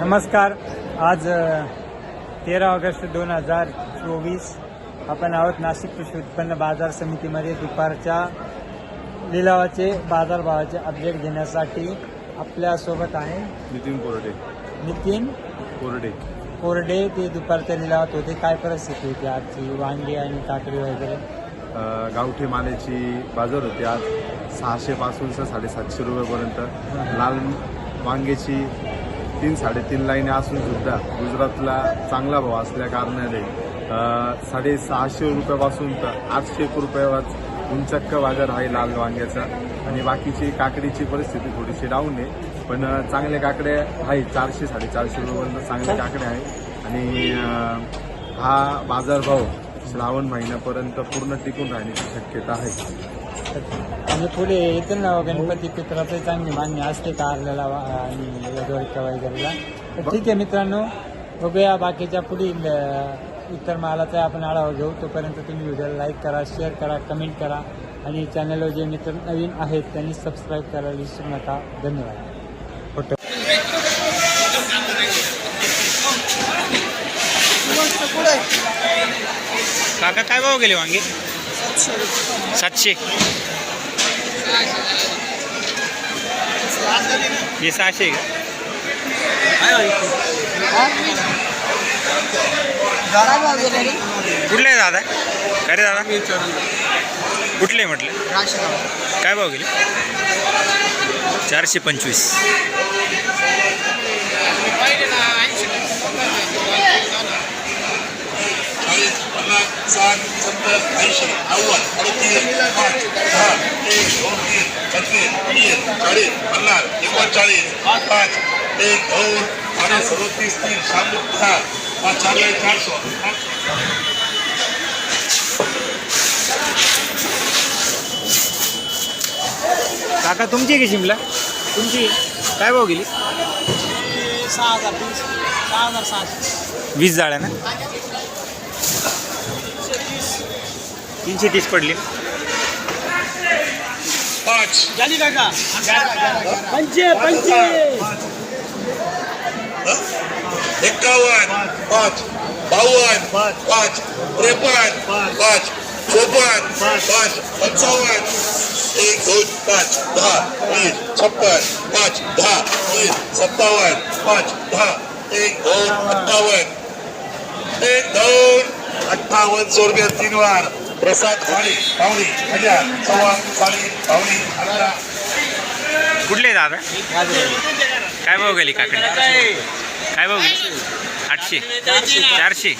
नमस्कार. आज तेरा ऑगस्ट दोन हजार चोवीस आपण आहोत नाशिक कृषी उत्पन्न बाजार समितीमध्ये दुपारच्या लिलावाचे बाजारभावाचे अपडेट घेण्यासाठी आपल्यासोबत आहे. नितीन कोरडे. नितीन कोरडे. कोरडे ते दुपारच्या लिलावात होते. काय परिस्थिती होती? आजची वांगी आणि काकडी वगैरे? गावठी मालाची बाजार होती आज. सहाशे पासून साडेसातशे रुपयेपर्यंत. लाल वांग्याची तीन साडेतीन लाईने असून सुद्धा गुजरातला चांगला भाव असल्या कारणाने साडेसहाशे रुपयापासून तर आठशे एक रुपयावर उंचक्क बाजार आहे लाल वांग्याचा. आणि बाकीची काकडीची परिस्थिती थोडीशी डाऊन आहे. पण अ, चांगले काकडे आहे चारशे साडेचारशे रुपयापर्यंत चांगले काकडे आहे आणि हा बाजारभाव श्रावण महिन्यापर्यंत पूर्ण टिकून राहण्याची शक्यता आहे. आणि पुढे येतील ना हो, गणपती पित्राचं चांगली मान्य असते कारल्याला वा- आणि यजवारीच्या वगैरेला? तर ठीक आहे मित्रांनो बघूया बाकीच्या पुढील अ, इतर मालाचा आपण आढावा घेऊ. तोपर्यंत तुम्ही व्हिडिओला लाईक करा शेअर करा कमेंट करा. आणि चॅनलवर जे मित्र नवीन आहेत त्यांनी सबस्क्राईब करायला विसरू नका. धन्यवाद. काका काय भाव गेले वांगे? सातशे हे सहाशे का? कुठले दादा काय रे. दादा? कुठले म्हटलं? काय भाव गेले? चारशे पंचवीस. साठ सत्तर ऐंशी नव्वद अडतीस पाच दहा एक दोन तीन छत्तीस तीस चाळीस पन्नास एकोणचाळीस पाच पाच एक दोन आणि सदोतीस तीन शहाण्णव दहा पाच चारशे चारशे काका तुमची की शिमला? तुमची? काय भाव गेली? सहा हजार तीनशे सहा हजार सहाशे. वीस जाळ्या ना? तीनशे तीस पडली. पाच. झाली काका. पंचे पंचे एकावन्न पाच. बावन्न पाच. त्रेपन्न पाच. चोपन्न पाच. पंचावन्न. एक दोन पाच. दहा. वीस छप्पन. पाच. दहा. वीस सत्तावन्न. पाच. दहा. एक दोन अठ्ठावन्न. एक दोन. अठ्ठावन्न सौ रुपया तीन वार. प्रसाद पावणी पावणी हजार सव्वा साडे पावणी अकरा कुठले दादा? काय भाव गेली काकडी? काय भाव गेली? आठशे. चारशे.